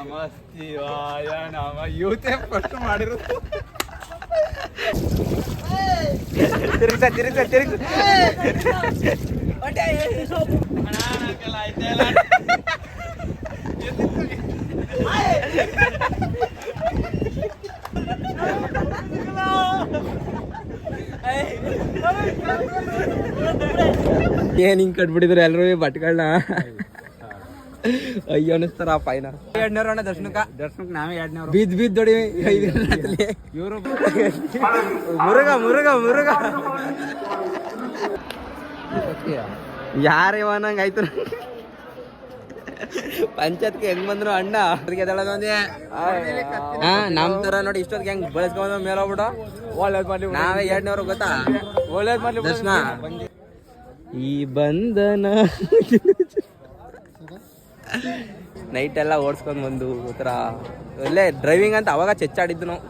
ನಮಸ್ತಿವಾಯ ನಮ. ಯೂತೆ ಫಸ್ಟ್ ಮಾಡಿರೋದು. ಏನ್ ಹಿಂಗ್ ಕಟ್ಬಿಟ್ಟಿದ್ರು ಎಲ್ರು ಬಟ್ಗಳನ್ನ ಅಯ್ಯೋ ಅನಿಸ್ತಾರ ಪೈನ ಎರಡ್ನೂರ ಅಣ್ಣ ದರ್ಶನಕ್ಕ. ದರ್ಶನಕ್ಕೆ ನಾವೇ ಎರಡನೇವ್ರು ಬಿದ್ ಬಿದ್ ದೊಡಿ ಐದು ಇವರು ಮುರುಗ ಮುರುಗ ಮುರುಗ. ಯಾರ ಇವನಂಗ ಆಯ್ತು ಪಂಚಾಯತ್ಗೆ ಹೆಂಗ್ ಬಂದ್ರು ಅಣ್ಣ? ಹಾ ನಮ್ ತರ ನೋಡಿ ಇಷ್ಟೊತ್ತಿಗೆ ಹೆಂಗ್ ಬಳಸ್ಕೊಂಡ್ ಮೇಲೆ ಹೋಗ್ಬಿಟ್ಟು. ಒಳ್ಳೇದ್ ಮಾಡ್ಲಿ ನಾವೇ ಎರಡ್ನೂರು ಗೊತ್ತಾ? ಒಳ್ಳೇದ್ ಮಾಡ್ಲಿ ದರ್ಶನ. ಈ ಬಂಧನ. ನೈಟ್ ಎಲ್ಲ ಓಡಿಸ್ಕೊಂಡು ಬಂದು ಒಂಥರ ಒಳ್ಳೆ ಡ್ರೈವಿಂಗ್ ಅಂತ ಅವಾಗ ಚೆಚ್ಚಾಡಿದ್ದು ನಾವು.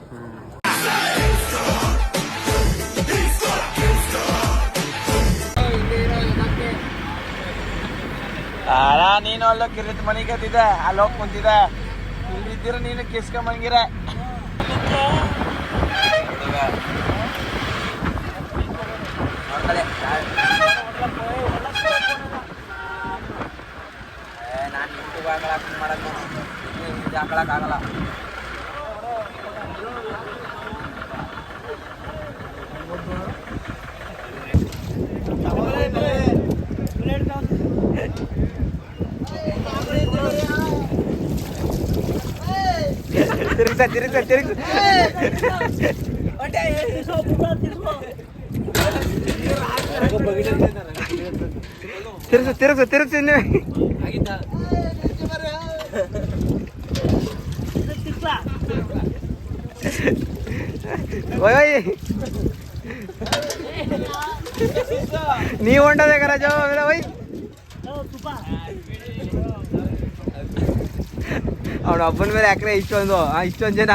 ನೀನು ಅಲ್ಲ ಕಿರಿತ್ ಮನೆಗೆ ಎದ್ದಿದ್ದೆ ಅಲ್ಲಿ ಹೋಗಿ ಕುಂತಿದ್ದೆ. ಇಲ್ಲಿದ್ದೀರ ನೀನು ಕಿಸ್ಕೊಂಬಂಗಿರ. ಹಾಕಲಾಕಾಗಲ್ಲ ತಿರುಗ್ಸ ತಿರುಗ್ಸ ತಿರುಗ್ಸ ತಿರುಗ್ಸ ತಿರುಗ್ಸ ತಿರುಗ್ಸ ನೀವು ಓಯ್ ನೀ ಹೊಂಟದೆ ಆಮೇಲೆ ಓಯ್ ಅವನ ಒಬ್ಬನ ಮೇಲೆ ಯಾಕ್ರೆ ಇಷ್ಟೊಂದು ಇಷ್ಟೊಂದು ಜನ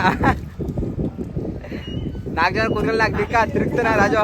ನಾಲ್ಕು ಜನ ಕೂತ್ಕೊಂಡು ನಾಲ್ಕು ದಿಕ್ಕ ತಿರುಗ್ತಾನ ರಾಜು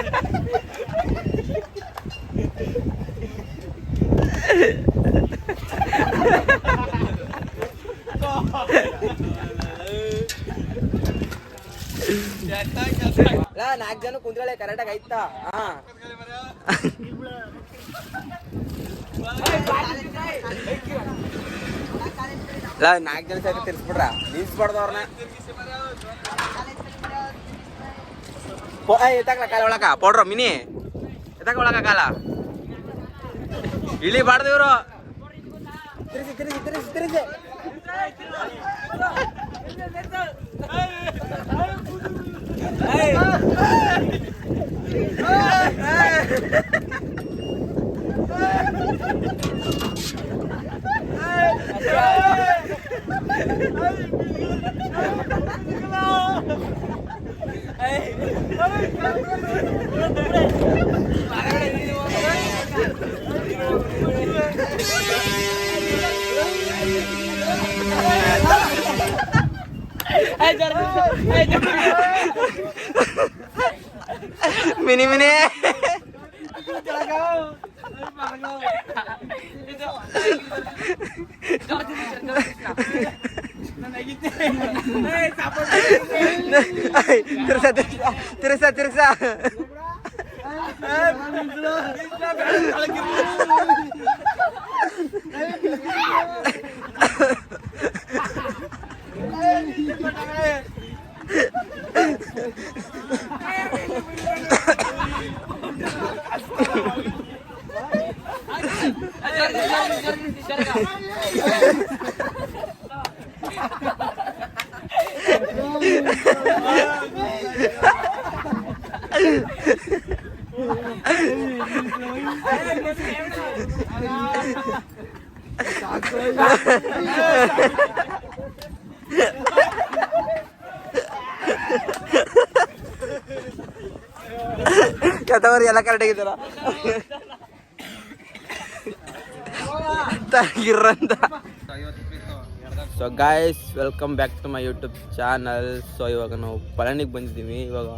ಜನ ಕರೆಕ್ಟ್ ಕರೆಕ್ಟಾಗಿ ಆಯ್ತಾ? ಹಾ. ನಾಲ್ಕು ಜನ ಸರಿ ತಿರ್ಸ್ಬಿಡ್ರ ನಿಲ್ಸ್ಬಾರ್ದು ಅವ್ರನ್ನ ಎತ್ತಾಕಲ ಕಾಲ ಒಳಕ ಪೌಡ್ರ, ಮಿನಿ. ಎತ್ತಾಕ ಒಳಕ ಕಾಲ. ಇಳಿಬಾರ್ದು ಇವರು. Mini mini. Ay, Teresa, Teresa, Teresa, Teresa. Ay, Teresa, Teresa. ಕೆತ್ತವ್ರಿ ಎಲ್ಲ ಕರೆಕ್ಟಾಗಿದ್ದಾರ ತಗಿರಂತ so guys welcome back to my YouTube channel so ಇವಾಗ ನಾವು ಪಳನಿಗೆ ಬಂದಿದ್ದೀವಿ. ಇವಾಗ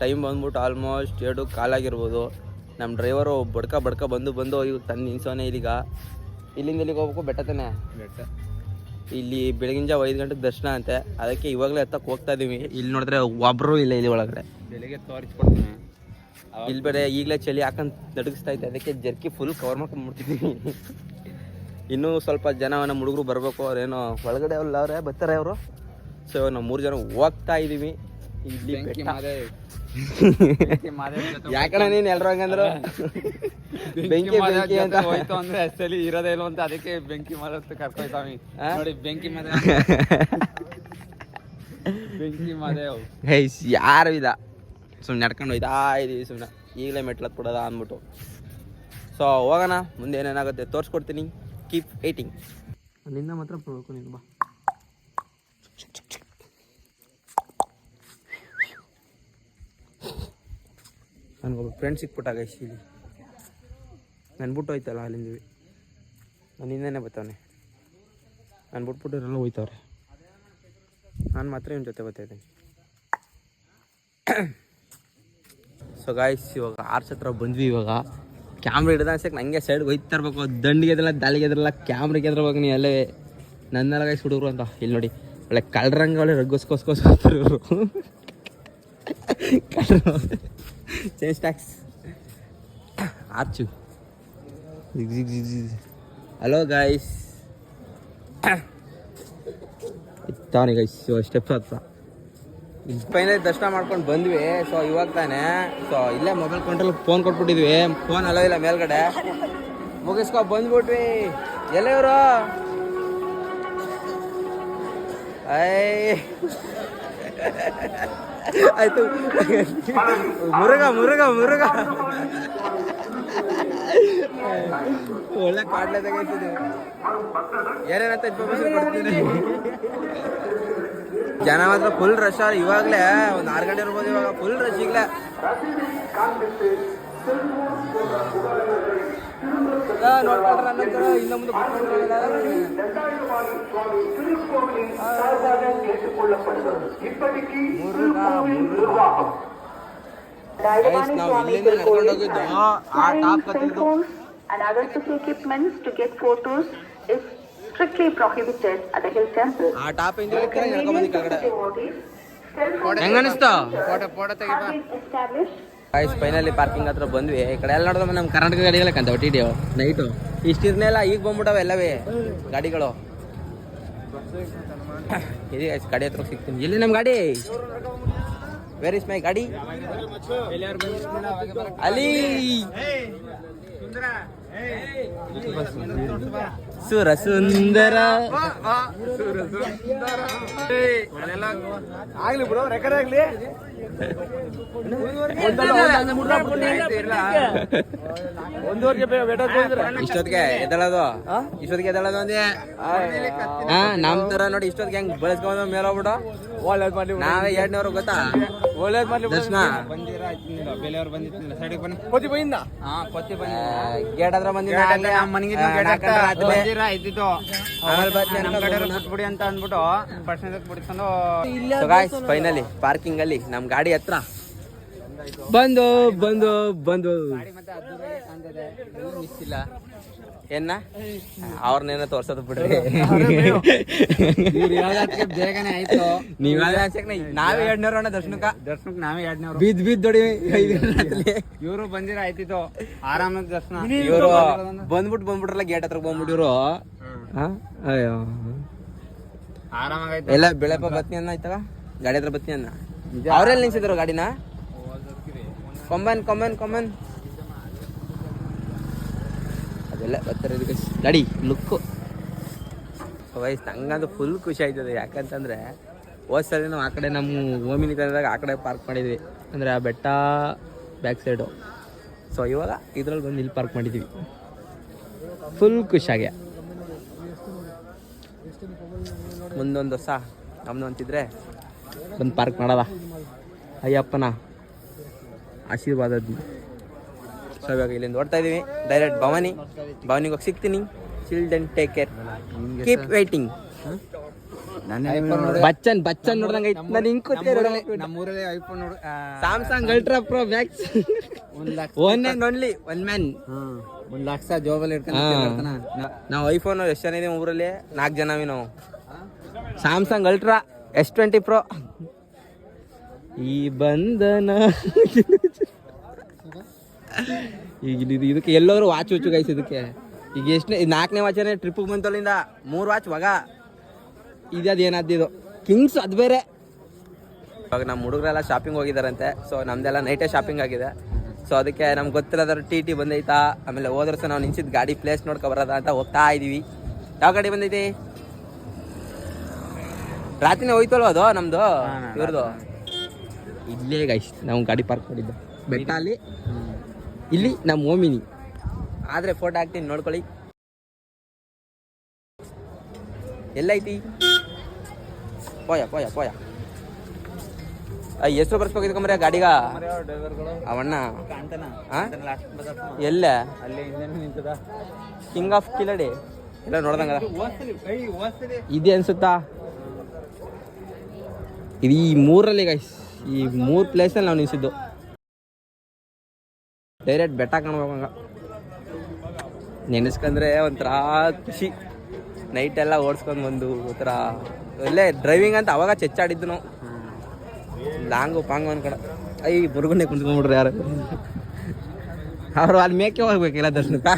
ಟೈಮ್ ಬಂದ್ಬಿಟ್ಟು ಆಲ್ಮೋಸ್ಟ್ ಎರಡು ಕಾಲಾಗಿರ್ಬೋದು ನಮ್ಮ ಡ್ರೈವರು ಬಡ್ಕ ಬಡ್ಕ ಬಂದು ಬಂದು ಇವಾಗ ತನ್ನ ನಿಲ್ಸೋನೆ ಈಗ ಇಲ್ಲಿಂದ ಇಲ್ಲಿಗೆ ಹೋಗ್ಬೇಕು ಬೆಟ್ಟ ತಾನೆ? ಇಲ್ಲಿ ಬೆಳಗಿನ ಜಾವ ಐದು ಗಂಟೆ ದರ್ಶನ ಅಂತೆ. ಅದಕ್ಕೆ ಇವಾಗಲೇ ಎತ್ತಕ್ಕೆ ಹೋಗ್ತಾ ಇದೀವಿ. ಇಲ್ಲಿ ನೋಡಿದ್ರೆ ಒಬ್ಬರು ಇಲ್ಲ ಇಲ್ಲಿ ಒಳಗಡೆ. ಬೆಳಿಗ್ಗೆ ತೋರಿಸ್ಕೊಡ್ತೀನಿ. ಇಲ್ಲಿ ಬೇರೆ ಈಗಲೇ ಚಳಿ ಹಾಕಂತ ನಡುಗಿಸ್ತಾ ಇದ್ದೆ. ಅದಕ್ಕೆ ಜರ್ಕಿ ಫುಲ್ ಕವರ್ ಮಾಡ್ಕೊಂಡ್ಬಿಡ್ತಿದ್ದೀನಿ ಇನ್ನೂ ಸ್ವಲ್ಪ ಜನ ನಮ್ಮ ಹುಡುಗರು ಬರಬೇಕು. ಅವ್ರೇನೋ ಒಳಗಡೆ ಅವ್ರು ಅವ್ರೆ ಬರ್ತಾರೆ ಅವರು. ಸೊ ನಾವು ಮೂರು ಜನ ಹೋಗ್ತಾ ಇದೀವಿ. ಇಲ್ಲಿ ಬೆಟ್ಟ. ಯಾಕಣ್ಣ ನೀನ್ ಎಲ್ರು ಹಂಗಂದ್ರು? ಬೆಂಕಿ ಬೆಂಕಿ ಅಂತ. ಹೋಯ್ತು ಅಂದ್ರೆ ಅಷ್ಟಲ್ಲಿ ಇರೋದೇ ಇಲ್ಲ ಅಂತ ಅದಕ್ಕೆ ಬೆಂಕಿ ಮಾದತ್ತು ಕರ್ಕೊಯ್ತಾವಿ? ನೋಡಿ ಬೆಂಕಿ ಮರ. ಬೆಂಕಿ ಮಾದೇವ್ ಹೈಸ್ ಯಾರು ಇಲ್ಲ ಸುಮ್ನೆ ನಡ್ಕೊಂಡು ಹೋಯ್ತಾ ಇದೀವಿ ಸುಮ್ನೆ. ಈಗಲೇ ಮೆಟ್ಲತ್ ಕೊಡೋದ ಅಂದ್ಬಿಟ್ಟು. ಸೊ ಹೋಗೋಣ. ಮುಂದೆ ಏನೇನಾಗುತ್ತೆ ತೋರಿಸ್ಕೊಡ್ತೀನಿ. ಕೀಪ್ ಏಟಿಂಗ್ ಅಲ್ಲಿಂದ ಮಾತ್ರ ಬಾ. ನನಗೊಬ್ಬ ಫ್ರೆಂಡ್ ಸಿಕ್ಬಿಟ್ಟಾಗ ಇಲ್ಲಿ ನಾನು ಬಿಟ್ಟು ಹೋಯ್ತಲ್ಲ ಅಲ್ಲಿಂದ ನಾನು ಹಿಂದೆನೇ ಬರ್ತಾವನೆ ನಾನು ಬಿಟ್ಬಿಟ್ಟು ಇರಲ್ಲ ಹೋಯ್ತವ್ರೆ. ನಾನು ಮಾತ್ರ ಇವನ ಜೊತೆ ಬರ್ತಾ ಇದ್ದೀನಿ. ಸೊ ಗಾಯ್ಸ್ ಇವಾಗ ಆರ್ಚ್ ಹತ್ರ ಬಂದ್ವಿ ಇವಾಗ. ಕ್ಯಾಮ್ರ ಹಿಡ್ದ ಅನ್ಸಕ್ಕೆ ನನಗೆ ಸೈಡ್ಗೆ ಹೋಯ್ತಾ ಇರ್ಬೇಕು. ದಂಡಿಗೆ ಎದ್ರಲ್ಲ, ದಾಳಿಗೆ ಎದ್ರಲ್ಲ ಕ್ಯಾಮ್ರಿಗೆ ಎದ್ರಬೇಕು ನೀ ಅಲ್ಲೇ. ನನ್ನೆಲ್ಲ ಗಾಯ್ಸ್ ಹುಡುಗರು ಅಂತ. ಇಲ್ಲಿ ನೋಡಿ, ಒಳ್ಳೆ ಕಳ್ರಂಗ ಒಳ್ಳೆ ರಗ್ಗೋಸ್ಕೋಸ್ಕೋಸ್ Zig zig zig zig. Hello guys ಇತ್ತಾನೆ guys steps ಹತ್ರ ಫೈನಲ್ ದರ್ಶನ ಮಾಡ್ಕೊಂಡು ಬಂದ್ವಿ. ಸೊ ಇವಾಗ ತಾನೆ ಸೊ ಇಲ್ಲೇ ಮೊಬೈಲ್ ಕಂಟ್ರೋಲ್ ಫೋನ್ ಕೊಟ್ಬಿಟ್ಟಿದ್ವಿ. ಫೋನ್ ಅಲೋ ಇಲ್ಲ ಮೇಲ್ಗಡೆ. ಮುಗಿಸ್ಕೊ ಬಂದ್ಬಿಟ್ವಿ. ಇವರು ಐ. ಆಯ್ತು. ಮುರುಗ ಮುರುಗ ಮುರುಗ ಒಳ್ಳೆ ಕಾಡ್ಲೆ ತೆಗೈತಿದೆ. ಏನೇನಂತ ಇನ್ಫಾರ್ಮೇಶನ್ ಕೊಡ್ತೀನಿ. ಜನ ಮಾತ್ರ ಫುಲ್ ರಶ್ ಇವಾಗ್ಲೇ ಇವಾಗಲೇ ಒಂದು ಆರು ಗಂಟೆ ಇರ್ಬೋದು ಇವಾಗ ಫುಲ್ ರಶ್ ಈಗಲೇ. ನೋಡ್ಕೊಂಡ್ರೆ ಅನ್ನೋದು ಇನ್ನು ಮುಂದೆ ಬರ್ಕೊಂಡ್ರಲ್ಲ. ಮುರುಘಾ, ಮುರುಘಾ. Guys, ನಾವು ಇಲ್ಲಿಂದ ನಡ್ಕೊಂಡು ಹೋಗಿದ್ದು ಆ ಟಾಪ್ ಕತ್ತಿದ್ದು and other equipments to get photos is strictly prohibited at the hill temple. ಆ ಟಾಪ್ ಇಂದ For the ಬಂದಿ convenience of ಕೆಳಗಡೆ devotees, cell phone ಹೆಂಗ ಅನಿಸ್ತು photo photo have been established finally parking ಹತ್ರ ಬಂದ್ವಿ ಈ ಕಡೆ ಎಲ್ಲ ನೋಡಿದ್ರೆ ನಮ್ಮ ಕರ್ನಾಟಕ ಗಾಡಿಗಳೇ ಕಂತ ಟಿ ಡಿಯೋ ನೈಟು ಇಷ್ಟಿರ್ನೆಲ್ಲ ಈಗ ಬಂದ್ಬಿಟ್ಟವೆ ಎಲ್ಲವೇ ಗಾಡಿಗಳು ಇದೆ ಗಾಡಿ ಹತ್ರ ಸಿಗ್ತೀನಿ ಇಲ್ಲಿ ನಮ್ಮ ಗಾಡಿ ವೇರ್ ಇಸ್ ಮೈ ಗಾಡಿ ಅಲ್ಲಿ ಸುರ ಸುಂದರ ಆಗ್ಲಿ ಬಿಡು ರೆಕಾರ್ಡ್ ಆಗ್ಲಿ ಇಷ್ಟೊತ್ತಿಗೆ ಎದಳದು ಇಷ್ಟೊತ್ತಿಗೆ ಅಂದೆ ನಮ್ ತರ ನೋಡಿ ಇಷ್ಟೊತ್ತಿಗೆ ಹೆಂಗ್ ಬೆಳೆಸ್ಕೊಂಡ್ ಮೇಲೆ ಹೋಗ್ಬಿಟ್ಟು ಒಳ್ಳೇದ್ ಮಾಡ್ಲಿ ನಾವೇ ಎರಡ್ನೂರು ಗೊತ್ತಾ? ಒಳ್ಳೇದ್ ದರ್ಶನ? ಕೊತ್ತಿ ಬನ್ನಿ. ಗೇಟ್ ಹತ್ರ ನಮ್ಮ ಅಂತ ಅಂದ್ಬಿಟ್ಟು ಫೈನಲಿ ಪಾರ್ಕಿಂಗ್ ಅಲ್ಲಿ ನಮ್ ಗಾಡಿ ಹತ್ರ ಬಂದು ಬಂದು ಬಂದು. ಏನ ಅವ್ರನ್ನೇನ ತೋರ್ಸೋದು ಬಿಡ್ರಿ. ಬೇಗನೆ ಆಯ್ತು. ನೀವ್ ನಾವೇ ಎರಡ್ನೂರ ಅಣ್ಣ ದರ್ಶನಕ್ಕ. ದರ್ಶನಕ್ ನಾವೇ ಎರಡ್ನೂರ. ಬಿದ್ ಬಿದ್ ದೊಡಿ ಇವರು ಬಂದಿರ ಆಯ್ತಿತ್ತು. ಆರಾಮ ದರ್ಶನ. ಇವರು ಬಂದ್ಬಿಟ್ಟು ಬಂದ್ಬಿಟ್ರಲ್ಲ ಗೇಟ್ ಹತ್ರ ಬಂದ್ಬಿಟ್ಟು ಇವರು. ಅಯ್ಯೋ. ಆರಾಮಾಗೈತೆ ಎಲ್ಲ ಬೆಳೆಪ ಬತ್ನಿ ಅನ್ನ ಆಯ್ತವ ಗಾಡಿ ಹತ್ರ ಬತ್ನಿ ಅನ್ನ? ಅವ್ರೆಲ್ಲ ನಿಲ್ಸಿದ್ರು ಗಾಡಿನ? ಕೊಂಬನ್ ಕಮೆಂಟ್ ಕೊಂಬನ್ ಅದೆಲ್ಲ ಬರ್ತಾರೆ ಇದಕ್ಕೆ ಗಾಡಿ ಲುಕ್ಕು ವಯಸ್ಸು ಹಂಗಂದ್ರೆ ಫುಲ್ ಖುಷಿ ಆಯ್ತದೆ. ಯಾಕಂತಂದ್ರೆ ಹೋದ ನಾವು ಆ ಕಡೆ ನಮ್ಮ ಓಮಿನಿ ತಂದಾಗ ಆ ಕಡೆ ಪಾರ್ಕ್ ಮಾಡಿದ್ವಿ. ಅಂದರೆ ಆ ಬೆಟ್ಟ ಬ್ಯಾಕ್ ಸೈಡು ಸೊ ಇವಾಗ ಇದ್ರಲ್ಲಿ ಬಂದು ಇಲ್ಲಿ ಪಾರ್ಕ್ ಮಾಡಿದ್ವಿ. ಫುಲ್ ಖುಷಿಯಾಗೆ ಮುಂದೊಂದು ಹೊಸ ನಮ್ದು ಅಂತಿದ್ರೆ ಬಂದು ಪಾರ್ಕ್ ಮಾಡಲ್ಲ ಅಯ್ಯಪ್ಪನ. ಆಶೀರ್ವಾದ ಸೊ ಇವಾಗ ಇಲ್ಲಿಂದ ನೋಡ್ತಾ ಇದೀವಿ ಡೈರೆಕ್ಟ್ ಭವಾನಿ. ಭವಾನಿಗೆ ಹೋಗಿ ಸಿಗ್ತೀನಿ. Children take care keep waiting Bachchan Bachchan ನೋಡ್ದಂಗ ಐತ್. ನಾನು ಹಿಂಗ್ ನಮ್ಮೂರಲ್ಲಿ ಐಫೋನ್ ನೋಡು ಸ್ಯಾಮ್ಸಂಗ್ ಅಲ್ಟ್ರಾ ಪ್ರೋ ಮ್ಯಾಕ್ಸ್ ಒಂದ್ lakh one and only one man ಒಂದ್ ಲಕ್ಷ ಜೋಬಲ್ಲಿ. ನಾವು ಐಫೋನ್ ಎಷ್ಟು ಜನ ಇದೀವಿ ಊರಲ್ಲಿ ನಾಲ್ಕು ಜನ ನಾವು. Samsung ultra S twenty pro ಈ ಬಂಧನ. ಈಗ ಇದು ಇದಕ್ಕೆ ಎಲ್ಲರೂ ವಾಚ್ ಹುಚ್ಚು ಗೈಸ್ ಇದಕ್ಕೆ. ಈಗ ಎಷ್ಟನೇ ನಾಲ್ಕನೇ ವಾಚನೇ ಟ್ರಿಪ್ಪಿಗೆ ಬಂತಲ್ಲಿಂದ ಮೂರು ವಾಚ್ ಮಗ. ಇದು ಏನಾದ್ದು ಇದು? ಕಿಂಗ್ಸ್ ಅದು ಬೇರೆ. ಇವಾಗ ನಮ್ಮ ಹುಡುಗರೆಲ್ಲ ಶಾಪಿಂಗ್ ಹೋಗಿದಾರಂತೆ. ಸೊ ನಮ್ದೆಲ್ಲ ನೈಟೇ ಶಾಪಿಂಗ್ ಆಗಿದೆ. ಸೊ ಅದಕ್ಕೆ ನಮ್ಗೆ ಗೊತ್ತಿರೋದ್ರ ಟಿ ಟಿ ಬಂದೈತಾ? ಆಮೇಲೆ ಹೋದ್ರೆ ಸಹ ನಾವು ನಿಂಚಿದ ಗಾಡಿ ಪ್ಲೇಸ್ ನೋಡ್ಕೊ ಬರೋದ ಅಂತ ಹೋಗ್ತಾ ಇದೀವಿ. ಯಾವ ಗಾಡಿ ಬಂದೈತಿ? ರಾತ್ರಿನೇ ಹೋಯ್ತಲ್ವ ಅದು ನಮ್ದು? ಇವ್ರದ್ದು ಇಲ್ಲೇ ಗೈಸ್ ನಾವು ಗಾಡಿ ಪಾರ್ಕ್ ಮಾಡಿದ್ದೆ. ಬೆಟ್ಟ ಅಲ್ಲಿ ಇಲ್ಲಿ ನಮ್ಮ ಓಮಿನಿ. ಆದ್ರೆ ಫೋಟೋ ಹಾಕ್ತೀನಿ ನೋಡ್ಕೊಳ್ಳಿ. ಎಲ್ಲೈತಿ? ಪೋಯ ಪೋಯ ಪೋಯ. ಹೆಸರು ಬರ್ಸ್ಬೇಕಿದ್ಕೊಂಬ್ರೆ ಗಾಡಿಗ? ಅವಣ್ಣ? ಎಲ್ಲ? ಕಿಂಗ್ ಆಫ್ ಕಿಲಡಿ ಎಲ್ಲ ನೋಡ್ದಂಗ ಇದೆ ಅನ್ಸುತ್ತಾ? ಇದು ಈ ಮೂರಲ್ಲಿ ಗೈಸ್ ಈ ಮೂರು ಪ್ಲೇಸಲ್ಲಿ ನಾವು ನಿಲ್ಸಿದ್ದು. ಡೈರೆಕ್ಟ್ ಬೆಟ್ಟ ಕಾಣ್ಬೇಕಂಗ ನೆನೆಸ್ಕೊಂಡ್ರೆ ಒಂಥರ ಖುಷಿ. ನೈಟ್ ಎಲ್ಲ ಓಡಿಸ್ಕೊಂಡು ಬಂದು ಒಂಥರ ಒಳ್ಳೆ ಡ್ರೈವಿಂಗ್ ಅಂತ ಅವಾಗ ಚೆಚ್ಚಾಡಿದ್ದು ನಾವು. ಲಾಂಗು ಪಾಂಗು ಅನ್ಕಡ ಐ ಬುರ್ಗುನೆ ಕುಂತ್ಕೊಂಡ್ಬಿಡ್ರಿ ಯಾರು? ಅವ್ರು ಅಲ್ಲಿ ಮೇಕೆ ಹೋಗ್ಬೇಕಿಲ್ಲ ದರ್ಶನಕ್ಕ.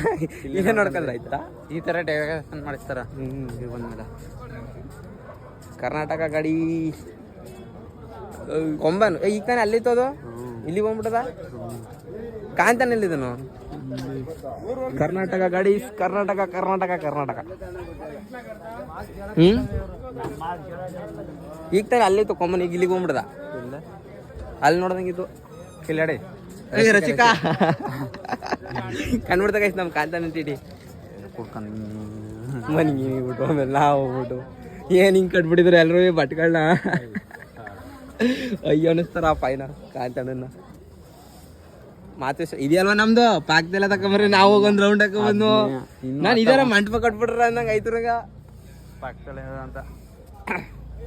ಇಲ್ಲೇ ನೋಡ್ಕೊಂಡ್ರೆ ಆಯ್ತಾ? ಈ ಥರ ಡೆಕೋರೇಷನ್ ಮಾಡಿಸ್ತಾರ? ಹ್ಞೂ ಕರ್ನಾಟಕ ಗಾಡಿ. ಕೊಂಬನ್ ಏ, ಈಗ ತಾನೆ ಅಲ್ಲಿತ್ತದು ಇಲ್ಲಿ ಬಂದ್ಬಿಟ್ಟದ? ಕಾಂತಾನೆ ಇಲ್ಲಿದನು ಕರ್ನಾಟಕ ಗಾಡಿ ಕರ್ನಾಟಕ ಕರ್ನಾಟಕ ಕರ್ನಾಟಕ. ಹ್ಮ್? ಈಗ ತಾನೆ ಅಲ್ಲಿತ್ತು ಕೊಂಬನ್ ಈಗ ಇಲ್ಲಿಗೆ ಬಂದ್ಬಿಡದ ಅಲ್ಲಿ ನೋಡ್ದಂಗಿತ್ತು. ಕಿಲ್ಲಡಿ. ಏ ರಚಿಕಾ. ಕಂಡ್ಬಿಡ್ದಾಗ ನಮ್ಮ ಕಾಂತಾನೆ ಟಿಟಿ ಮನೆಗೆ ಬಿಟ್ಟು ಆಮೇಲೆ ನಾವು ಹೋಗ್ಬಿಟ್ಟು. ಏನು ಹಿಂಗೆ ಕಟ್ಬಿಟ್ಟಿದ್ರು ಎಲ್ಲರೂ ಬಟ್ಗಳನ್ನ ಅಯ್ಯೋ ಅನಿಸ್ತಾರ ಆ ಪೈನ ಕಾಂತಣ್ಣನ ಮಾತು ಸ- ಇದೆಯಲ್ವಾ ನಮ್ದು? ಪಾಕ್ದೆಲ್ಲ ತಕೊಂಬರ್ರಿ ನಾವು ಹೋಗೊಂದ್ ರೌಂಡ್ ಹಾಕೊಂಡ್ಬಂದು ನಾನು ಇದರ ಮಂಟಪ ಕಟ್ಬಿಟ್ರ ಅಂದಂಗ ಆಯ್ತು ಪಾಕ್ದಲ್ಲ ಅಂತ.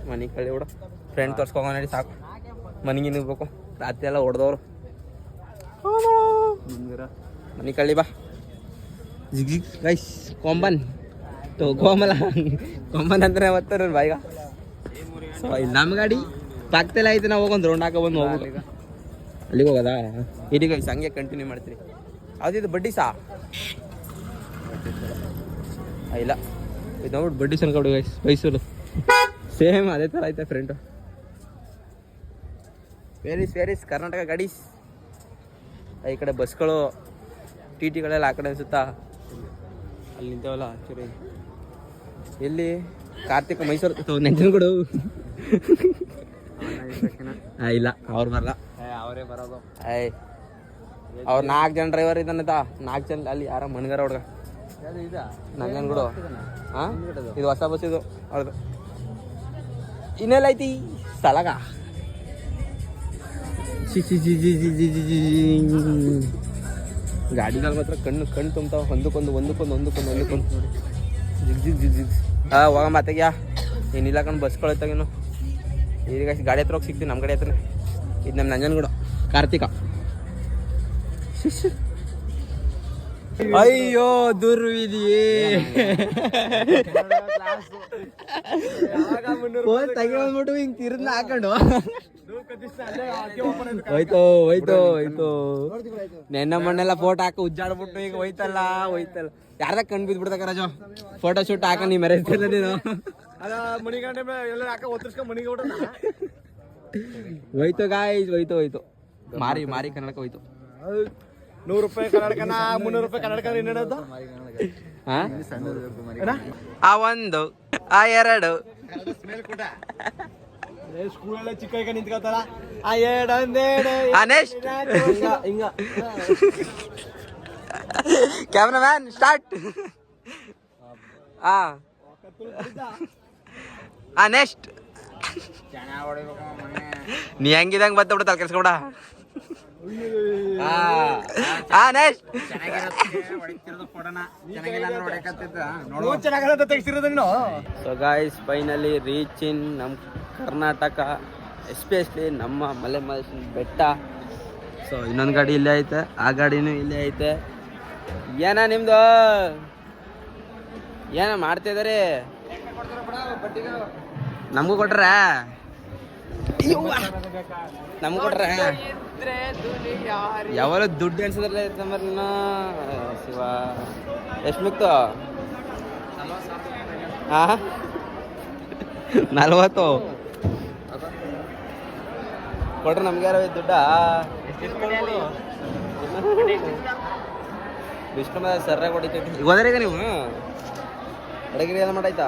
ಮನೆ ಕಳ್ಳಿ ಬಿಡು ಫ್ರೆಂಡ್ ತೋರ್ಸ್ಕೊಂಡ್ ನೋಡಿ ಸಾಕು. ಮನೆಗೆ ನಿಲ್ಬೇಕು ರಾತ್ರಿ ಎಲ್ಲ ಹೊಡೆದವ್ರು ಮನೆ ಕಳ್ಳಿ ಬಾ. Zig zig. ಗೈಸ್ ಕೊಂಬನ್. ತೋ ಕೊಂಬಲ. ಕೊಂಬನ್ ಅಂದ್ರೆ ಬರ್ತಾರ ಬಾಯಿಗ? ಸೊ ಇಲ್ಲಿ ನಮ್ಮ ಗಾಡಿ. ಪಕ್ಕದಲ್ಲೇ ಐತೆ ನಾವು ಹೋಗೊಂದು ರೌಂಡ್ ಹಾಕೋ ಬಂದು ಹೋಗ್ಬೇಕು ಅಲ್ಲಿಗೆ ಹೋಗೋದಾ? ಇಡೀ ಗೈಸ್ ಹಂಗೆ ಕಂಟಿನ್ಯೂ ಮಾಡ್ತೀರಿ. ಯಾವ್ದಿದು ಬಡ್ಡಿ ಸಾ ಇಲ್ಲ. ಇದು ನೋಡ್ಬಿಟ್ಟು ಬಡ್ಡಿ ಸನ್ಕೊಡು ಗೈಸ್ ಮೈಸೂರು. ಸೇಮ್ ಅದೇ ಥರ ಐತೆ ಫ್ರೆಂಡು ವೇರಿಸ್ ವೇರಿಸ್ ಕರ್ನಾಟಕ ಗಾಡೀಸ್. ಈ ಕಡೆ ಬಸ್ಗಳು ಟಿ ಟಿಗಳೆಲ್ಲ ಆ ಕಡೆ ಅನಿಸುತ್ತಾ ಅಲ್ಲಿ ನಿಂತವಲ್ಲ ಚೂರಿ ಎಲ್ಲಿ? ಕಾರ್ತಿಕ್ ಮೈಸೂರು. ನೆಂಜನಗೂಡು ಆ, ಇಲ್ಲ ಅವ್ರು ಬರಲ್ಲ ಅವರೇ ಬರೋದು. ಏಯ್ ಅವ್ರು ನಾಲ್ಕು ಜನ ಡ್ರೈವರ್ ಇದ್ದಾನದ ನಾಲ್ಕು ಜನ ಅಲ್ಲಿ ಯಾರ ಮಣ್ಗಾರ ಹುಡ್ಗ. ನಂಜನಗೂಡು ಹಾಂ ಇದು ಹೊಸ ಬಸ್ ಇದು ಅವ್ರದ್ದು ಇನ್ನೆಲ್ಲ ಐತಿ ಸಲಗ ಗಾಡಿಗಳು ಮಾತ್ರ ಕಣ್ಣು ಕಣ್ಣು ತುಂಬ್ತಾವ. ಒಂದಕ್ಕೊಂದು ಒಂದಕ್ಕೊಂದು ಒಂದಕ್ಕೊಂದು ಒಂದಕ್ಕೊಂದು ಜಿಗ್ ಜಿಗ್ ಜಿಗ್ ಜಿಗ್. ಹೋಗಮ್ಮ ಅತ್ತಗ್ಯಾ. ಏನಿಲ್ಲ ಕಣ್ ಬಸ್ಕೊಳತ್ತಾಗೇನು ಈಗ ಗಾಡಿ ಹತ್ರ ಹೋಗಿ ಸಿಗ್ತೀವಿ ನಮ್ಮ ಗಾಡಿ ಹತ್ರನೇ. ಇದು ನಮ್ಮ ನಂಜನಗೂಡು ಕಾರ್ತಿಕ. ಅಯ್ಯೋ ದುರ್ವಿಧಿಯೇ ತಗೊಂಡ್ಬಿಟ್ಟು ಹಿಂಗ್ ತಿರ್ನ ಹಾಕೊಂಡು. ಹೋಯ್ತು ಹೋಯ್ತು ಹೋಯ್ತು. ನೆನ್ನ ಮಣ್ಣೆಲ್ಲ ಫೋಟೋ ಹಾಕಿ ಉಜ್ಜಾಡ್ಬಿಟ್ಟು ಈಗ ಹೋಯ್ತಲ್ಲ ಹೋಯ್ತಲ್ಲ. ಯಾರ್ದ ಕಣ್ ಬಿದ್ಬಿಡ್ತಕ್ಕ ರಾಜು. ಫೋಟೋ ಶೂಟ್ ಹಾಕ ನೀ ಮೆರೆಸ್ತಿಲ್ಲ ನೀನು. ಅದ ಮಣಿಗಂಡೆ ಎಲ್ಲ ಹಾಕ ಒತ್ತರಿಸ್ಕೊಂಡ್ ಮಣಿಗೆ ಹೋಯ್ತು ಗಾಯ್ಸ್ ಹೋಯ್ತು ಹೋಯ್ತು. ಮಾರಿ ಮಾರಿ ಕನ್ನಡಕ ಹೋಯ್ತು. ನೂರು ರೂಪಾಯಿ ಕನ್ನಡಕನ ಮುನ್ನೂರು ರೂಪಾಯಿ ಕನ್ನಡಕ ಇನ್ನೇನದು? ಆ? ಒಂದು ಆ ಎರಡು. ಸ್ಕೂಲಲ್ಲ ಚಿಕ್ಕ ಈಗ ನಿಂತ್ಕೊತಾರ ಆ ಎರಡೊಂದೇಡು ಹಿಂಗ ಕ್ಯಾಮ್ರಾಮ್ಯಾನ್ ಸ್ಟಾರ್ಟ್ ಆ. ಆ ನೆಕ್ಸ್ಟ್ ನೀ ಹೆಂಗಿದಂಗೆ ಬತ್ತ ತಲೆ ಕೆಲ್ಸ್ಕೊಬಿಡ ಆ next so guys finally reach in ನಮ್ಮ ಕರ್ನಾಟಕ ಎಸ್ಪೆಷಲಿ ನಮ್ಮ ಮಲೆ ಮಹದೇಶ್ವರ ಬೆಟ್ಟ. ಸೊ ಇನ್ನೊಂದು ಗಾಡಿ ಇಲ್ಲೇ ಐತೆ ಆ ಗಾಡಿನೂ ಇಲ್ಲೇ ಐತೆ. ಏನ ನಿಮ್ದು? ಏನ ಮಾಡ್ತಿದಾರೆ ನಮಗೂ ಕೊಟ್ರ? ನಮ್ಗೂ ಕೊಟ್ರ? ಯಾವಾಗ ದುಡ್ಡು ಅನ್ಸಿದ್ರಲ್ಲ ನೀನು ಶಿವ. ಎಷ್ಟು ಮುಕ್ತು ಹಾ ನಲ್ವತ್ತು? ಕೊಟ್ರೆ ನಮ್ಗೆ ಯಾರು ದುಡ್ಡ? ವಿಷ್ಣು ಸರ್ರೆ ಸರ್ರಾಗಿ ಹೊಡಿತೈತಿ ಹೋದ್ರೀಗ ನೀವು? ಅಡಗಿರಿ ಎಲ್ಲ ಮಾಡಾಯ್ತಾ?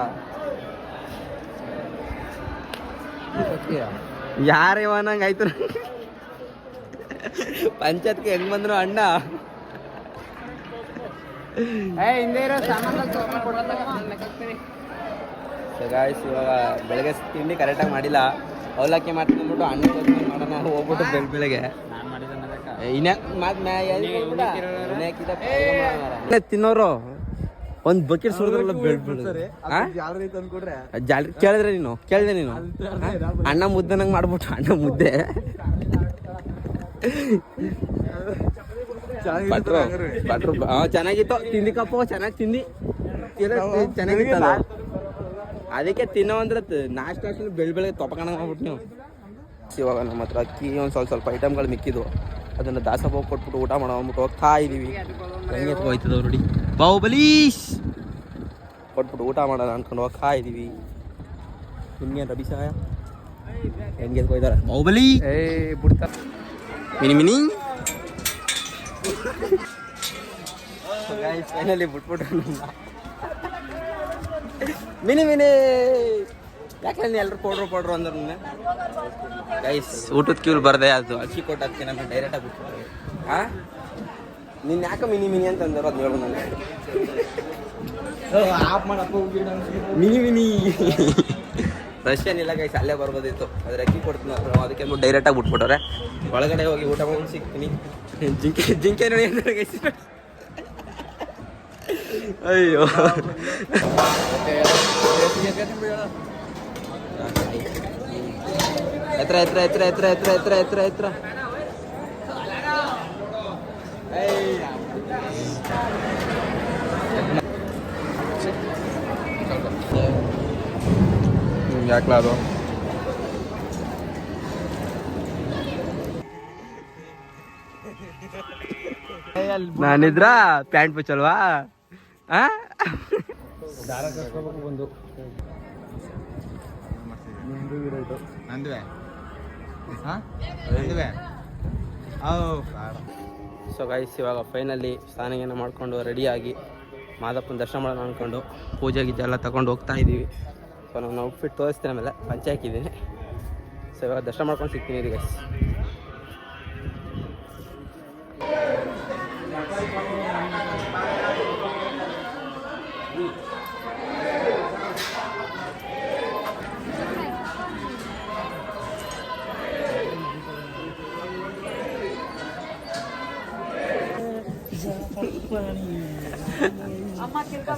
ಯಾರು ಇವನಂಗೆ ಆಯ್ತು. ಪಂಚಾಯತ್ಗೆ ಹೆಂಗ್ ಬಂದ್ರು ಅಣ್ಣ? ಗಾಯ್ಸ್ ಇವಾಗ ಬೆಳಗ್ಗೆ ತಿಂಡಿ ಕರೆಕ್ಟಾಗಿ ಮಾಡಿಲ್ಲ. ಅವಲಕ್ಕಿ ಮಾಡ್ಕೊಂಡ್ಬಿಟ್ಟು ಅಣ್ಣ ಮಾಡೋಣ. ಹೋಗ್ಬಿಟ್ಟು ಬೆಳಗ್ಗೆ. ಬೆಳಗ್ಗೆ ಮತ್ತೆ ಇನ್ನ ತಿನ್ನೋರು? ಒಂದ್ ಬಕೆಟ್ ಸುರಿದ್ರಲ್ಲ ಬೆಳ್ ಯಾವ ರೀತಿ ಜಾಲ್ರಿ ಕೇಳಿದ್ರೆ ನೀನು ಕೇಳಿದೆ ನೀನು. ಅಣ್ಣ ಮುದ್ದೆ ನಂಗೆ ಮಾಡ್ಬಿಟ್ಟು ಅಣ್ಣ ಮುದ್ದೆ. ಚೆನ್ನಾಗಿತ್ತು ತಿಂದಿ ಕಪ್ಪ ಚೆನ್ನಾಗಿ ತಿಂದಿ. ಚೆನ್ನಾಗಿತ್ತಲ್ಲ ಚೆನ್ನಾಗಿತ್ತು ಅದಕ್ಕೆ ತಿನ್ನೋ ಅಂದ್ರೆ ನಾಷ್ಟ ಬೆಳ್ ಬೆಳಗ್ಗೆ ತೊಪಕಣ ಮಾಡ್ಬಿಟ್ಟು ನೀವು. ಇವಾಗ ನಮ್ಮ ಹತ್ರ ಅಕ್ಕಿ ಒಂದು ಸ್ವಲ್ಪ ಸ್ವಲ್ಪ ಐಟಮ್ಗಳು ಮಿಕ್ಕಿದ್ವು. ಅದನ್ನು ದಾಸಭೋಗ ಕೊಟ್ಬಿಟ್ಟು ಊಟ ಮಾಡೋ ಅಂದ್ಬಿಟ್ಟು ಹೋಗ್ತಾ ಇದೀವಿ. ಹೆಂಗೆ ಹೋಯ್ತದ ನೋಡಿ. ಬಾಹುಬಲೀಶ್ ಕೊಟ್ಬಿಟ್ಟು ಊಟ ಮಾಡೋಣ ಅನ್ಕೊಂಡು ಹೋಗ್ತಾ ಇದೀವಿ. ನಿಮ್ಗೆ ರವಿ ಸಹಾಯ ಹೆಂಗೆ ಹೋಯ್ತಾರ ಬಾಹುಬಲಿ. ಏ ಬಿಡ್ತಾ. Mini mini. ಫೈನಲಿ ಬಿಟ್ಬಿಟ್ರು ಮಿನಿ ಮಿನಿ. ಯಾಕೆ ಎಲ್ಲರೂ ಕೊಡ್ರು ಪೌಡ್ರು ಅಂದ್ರು ಗೈಸ್ ಊಟದ ಕ್ಯೂರ್ ಬರದೆ ಅದು ಅಕ್ಕಿ ಕೊಟ್ಟದಕ್ಕೆ ನಾನು ಡೈರೆಕ್ಟಾಗಿ ಬಿಟ್ಬಿಟ್ರು ಹಾ ನಿನ್ನ ಯಾಕೆ ಮಿನಿ ಮಿನಿ ಅಂತ ಅಂದರು ಅದು ಹೇಳು ನನಗೆ ಮಾಡಪ್ಪ ಮಿನಿ ಮಿನಿ. ರಷ್ಯನ್ ಇಲ್ಲ ಗೈಸ್ ಅಲ್ಲೇ ಬರ್ಬೋದಿತ್ತು. ಅದ್ರ ಅಕ್ಕಿ ಕೊಡ್ತೀನಿ ಅದು ಅದಕ್ಕೆ ಡೈರೆಕ್ಟಾಗಿ ಬಿಟ್ಬಿಟ್ಟವ್ರೆ. ಒಳಗಡೆ ಹೋಗಿ ಊಟ ಮಾಡಿ ಸಿಗ್ತೀನಿ. ಜಿಂಕೆ ಜಿಂಕೆ ನೋಡಿ ಅಂದ್ರೆ ಗೈಸ್ ಅಯ್ಯೋ. ಎತ್ರ ಎತ್ರ ಎತ್ರ ಎತ್ರ ಎತ್ರ ಎತ್ರ ಎತ್ರ ಎತ್ರ ಯಾಕ್ಲ ಅದು ನಾನಿದ್ರ ಪ್ಯಾಂಟ್ ಪುಚ್ಚಲ್ವಾ ಬಂದು ಸೊ ಗೈಸ್ ಇವಾಗ ಫೈನಲಿ ಸ್ನಾನ ಮಾಡ್ಕೊಂಡು ರೆಡಿಯಾಗಿ ಮಾದಪ್ಪನ ದರ್ಶನ ಮಾಡೋಣ ಅಂದ್ಕೊಂಡು ಪೂಜೆ ಗೀಜೆ ಎಲ್ಲ ತಗೊಂಡು ಹೋಗ್ತಾ ಇದ್ದೀವಿ ಸೊ ನಾನು ಔಟ್ಫಿಟ್ ತೋರಿಸ್ತೀನಿ ಆಮೇಲೆ ಪಂಚೆ ಹಾಕಿದ್ದೀನಿ ಸೊ ಇವಾಗ ದರ್ಶನ ಮಾಡ್ಕೊಂಡು ಸಿಗ್ತೀನಿ ರೀ ಗೈಸ್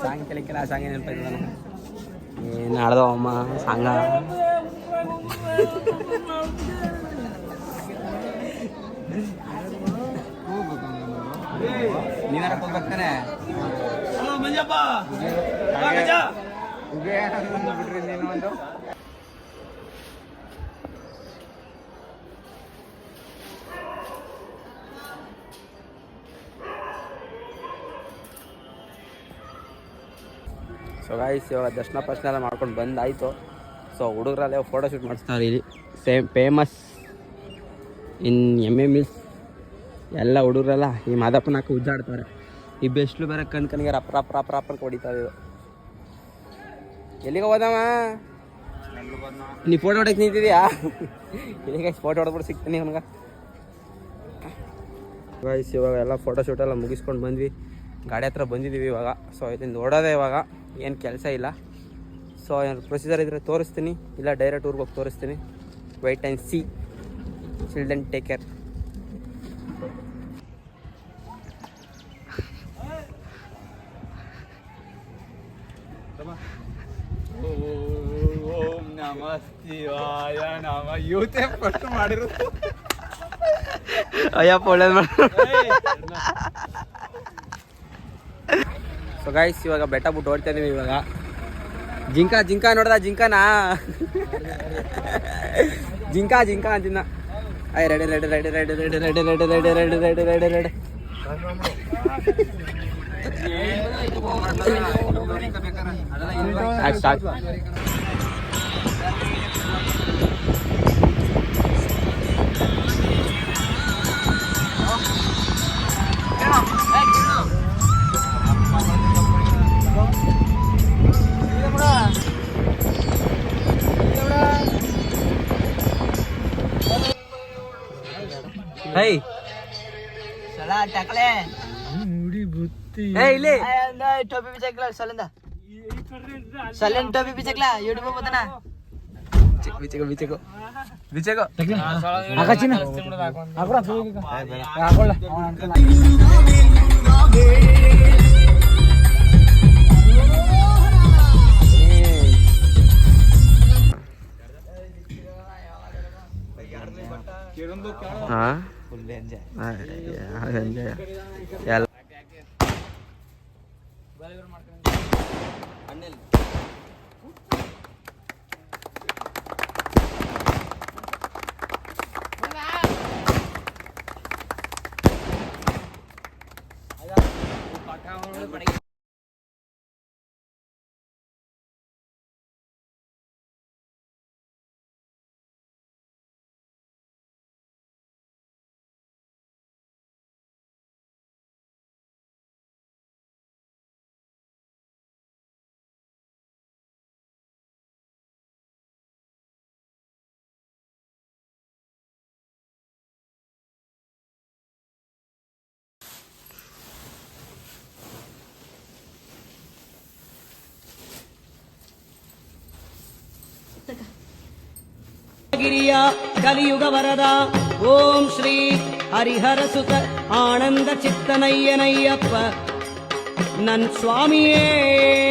ಸಾಂಗ್ ಕೇಳಿಕ್ಕಿಲ್ಲ ಆ ಸಾಂಗ್ ನೆನಪಾಯ್ತದ ಏನು നടതോമ്മ സംഘ ಬಿಟ್ರಿ ನೀನು ಒಂದು ಸೊ ಗಾಯ್ಸ್ ಇವಾಗ ದರ್ಶನ ಪರ್ಶನ ಎಲ್ಲ ಮಾಡ್ಕೊಂಡು ಬಂದಾಯಿತು. ಸೊ ಹುಡುಗರಲ್ಲೇ ಫೋಟೋ ಶೂಟ್ ಮಾಡಿಸ್ತಾರೆ ಇಲ್ಲಿ same famous in M A mills ಎಲ್ಲ ಹುಡುಗರೆಲ್ಲ ಈ ಮಾದಪ್ಪನ ಹಾಕಿ ಉಜ್ಜಾಡ್ತಾರೆ. ಈ ಬೆಸ್ಟ್ಲು ಬೇರೆ ಕಣ್ ಕಣ್ಗೆ ರಪ್ಪ ರಪ್ಪ ರಪ್ಪ ರಪ್ಪ ಅಂತ ಹೊಡಿತಾರೆ ಇದು ಎಲ್ಲಿಗೆ ಹೋದವ ನೀ ಫೋಟೋ ಹೊಡಕ್ಕೆ ನಿಂತಿದ್ಯಾ? ಎಲ್ಲಿಗೆ ಫೋಟೋ ಹೊಡೆದ್ಬಿಟ್ಟು ಸಿಗ್ತೀನಿ ಅವನಿಗೆ ಗಾಯ್ಸ್ ಇವಾಗ ಎಲ್ಲ ಫೋಟೋಶೂಟ್ ಎಲ್ಲ ಮುಗಿಸ್ಕೊಂಡು ಬಂದ್ವಿ. ಗಾಡಿ ಹತ್ರ ಬಂದಿದ್ದೀವಿ ಇವಾಗ. ಸೊ ಇದರಿಂದ ಓಡೋದೇ ಇವಾಗ. ಏನು ಕೆಲಸ ಇಲ್ಲ. ಸೊ ಏನಾದ್ರು ಪ್ರೊಸೀಜರ್ ಇದ್ದರೆ ತೋರಿಸ್ತೀನಿ. ಇಲ್ಲ ಡೈರೆಕ್ಟ್ ಊರಿಗೆ ಹೋಗಿ ತೋರಿಸ್ತೀನಿ. Wait and see children take care ಓಂ ನಮಸ್ತಿ ನಮ ಇವತ್ತೇ ಫಸ್ಟ್ ಮಾಡಿರೋದು. ಅಯ್ಯಪ್ಪ ಒಳ್ಳೇದು ಮಾಡಿ ಸೊ ಇವಾಗ ಬೆಟ್ಟ ಬಿಟ್ಟು ಓಡ್ತಾ ಇದೀವಿ ಇವಾಗ ಜಿಂಕ ಜಿಂಕ ನೋಡ್ದ ಜಿಂಕನಾ ಜಿಂಕ ಜಿಂಕ ಅಂತಿನ ಅಯ್ಯ ready ready ready ready ready ready ready ready ready ready ready ready hey ಸಲಾ ಟಕಲೆ. ಮುಡಿ ಬುತ್ತಿ. ಏ ಇಲ್ಲಿ ಟೋಪಿ ಬಿಚಕ್ಲ ಸಲಿಂದ. ಸಲಿನ್ ಟೋಪಿ ಬಿಚಕ್ಲ ಯೂಟ್ಯೂಬ್ ಬದನ. ಬಿಚಕ ಬಿಚಕ ಬಿಚಕ ಹಾಕಚಿನ ಹಾಕೋಣ ಹಾಕೊಳ್ಳ. ಹಾಂ? ಫುಲ್ ಎಂಜಾಯ್ ಎಲ್ಲ கருணையா கலியுக வரதா ஓம் ஸ்ரீ ஹரிஹரசுத ஆனந்த சித்தனையனையப்ப. நன் சுவாமியே.